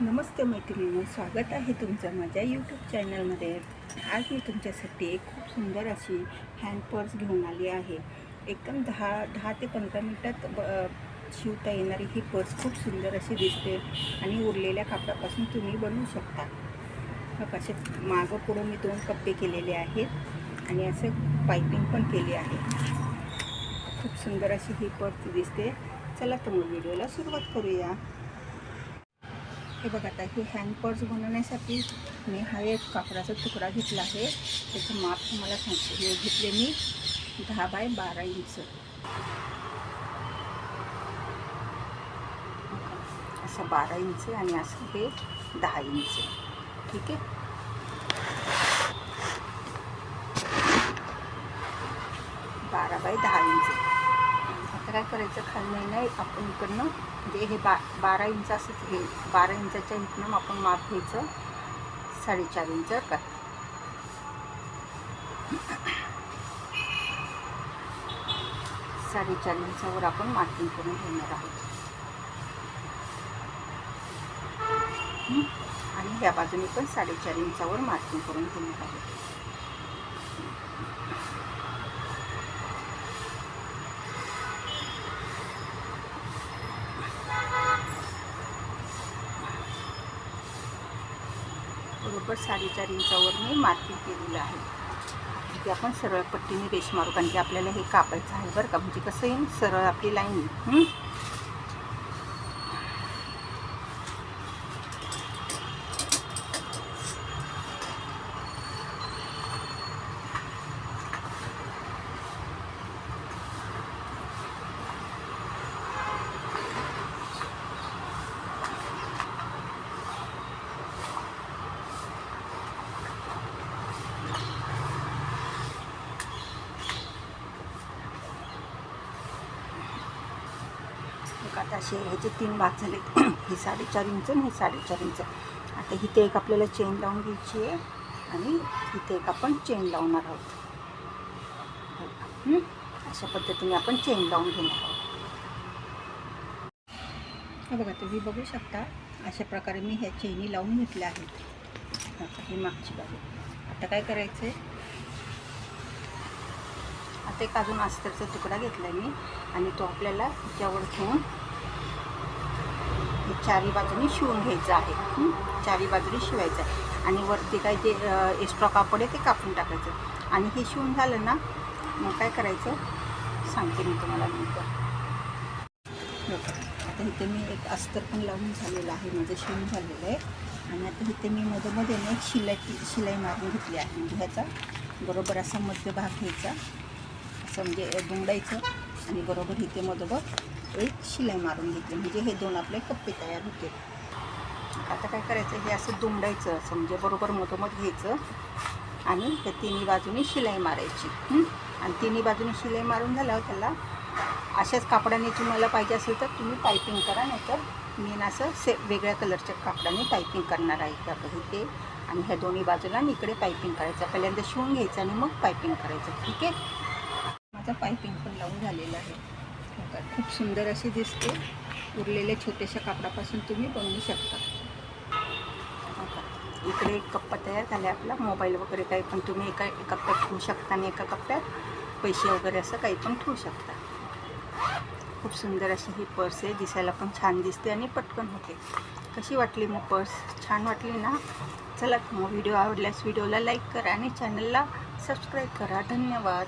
नमस्ते मैत्रिणी स्वागत आहे तुमचं माझ्या यूट्यूब चॅनलमध्ये आज मी तुमच्यासाठी एक खूप सुंदर अशी हँड पर्स घेऊन आली आहे. एकदम दहा दहा ते पंधरा मिनटात ब शिवता येणारी ही पर्स खूप सुंदर अशी दिसते आणि उरलेल्या कापडापासून तुम्ही बनवू शकता. मग असे मागं पुढं मी दोन कप्पे केलेले आहेत आणि असं पायपिंग पण केली आहे. खूप सुंदर अशी ही पर्स दिसते. चला तर मग व्हिडिओला सुरुवात करूया. हे बघा आता हे हँडपर्स बनवण्यासाठी मी हा एक कापडाचा तुकडा घेतला आहे. त्याचं माप तुम्हाला सांगते. हे घेतले मी दहा बाय बारा इंच. असं बारा इंच आणि असं हे दहा इंच. ठीक आहे? बारा बाय दहा इंच. आता काय करायचं? खाली नाही आपण इकडनं म्हणजे हे बा बारा इंच असंच हे बारा इंचाच्या इथनं आपण माप घ्यायचं. साडेचार इंच का साडेचार इंचावर आपण मार्किंग करून घेणार आहोत. आणि या बाजूने पण साडेचार इंचावर मार्किंग करून घेणार आहोत. बरोबर साडेचार इंचावर मी मार्किंग केलेलं आहे. की आपण सरळ पट्टीने रेश मारू कारण की आपल्याला हे कापायचं आहे बरं का? म्हणजे कसं येईल सरळ आपली लाईन येईल आता असे ह्याचे तीन भाग झाले ही साडेचार इंच आणि ही साडेचार इंच. आता इथे एक आपल्याला चेन लावून घ्यायची आहे आणि इथे एक आपण चेन लावणार आहोत. अशा पद्धतीने आपण चेन लावून घेणार आहोत. बघा तुम्ही बघू शकता अशा प्रकारे मी ह्या चेनी लावून घेतल्या आहेत. आता ही मागची बाजू. आता काय करायचं आहे आता एक अजून अस्तरचा तुकडा घेतला मी आणि तो आपल्याला ह्याच्यावर ठेवून चारी बाजूनी शिवून घ्यायचं आहे. चारी बाजूनी शिवायचं आहे. आणि वरती काय जे एक्स्ट्रा कापड आहे ते कापून टाकायचं. आणि हे शिवून झालं ना मग काय करायचं? सांगते मी तुम्हाला नंतर. आता इथे मी एक अस्तर पण लावून झालेलं आहे. माझं शिवून झालेलं आहे. आणि आता इथे मी मधोमध्ये ना एक शिलाई शिलाई मारून घेतली आहे. म्हणजे ह्याचा बरोबर असा मध्यभाग घ्यायचा. असं म्हणजे दुमडायचं आणि बरोबर इथे मधोबर एक शिलाई मारून घेतली. म्हणजे हे दोन आपले कप्पे तयार होते. आता काय करायचं? हे असं दुमडायचं. असं म्हणजे बरोबर मधोमध घ्यायचं. आणि त्या तिन्ही बाजूनी शिलाई मारायची. आणि तिन्ही बाजूनी शिलाई मारून झाल्यावर त्याला अशाच कापडाने तुम्हाला पाहिजे असेल तर तुम्ही पायपिंग करा. नाहीतर मी असं से वेगळ्या कलरच्या कापडाने पायपिंग करणार आहे. का इथे आणि ह्या दोन्ही बाजूला आणि इकडे पायपिंग करायचं. पहिल्यांदा शिवून घ्यायचं आणि मग पायपिंग करायचं. ठीक आहे? माझं पायपिंग पण लावून झालेलं आहे. बघा खूप सुंदर अशी दिसते. उरलेल्या छोट्याशा कापडापासून तुम्ही बनवू शकता. हो का? इकडे एक कप्पा तयार झाला आपला. मोबाईल वगैरे काही पण तुम्ही एका एका कप्प्यात ठेवू शकता आणि एका कप्प्यात पैसे वगैरे असं काही पण ठेवू शकता. खूप सुंदर अशी ही पर्स आहे. दिसायला पण छान दिसते आणि पटकन होते. कशी वाटली मग पर्स? छान वाटली ना? चला मग व्हिडिओ आवडल्यास व्हिडिओला लाईक करा आणि चॅनलला सबस्क्राईब करा. धन्यवाद.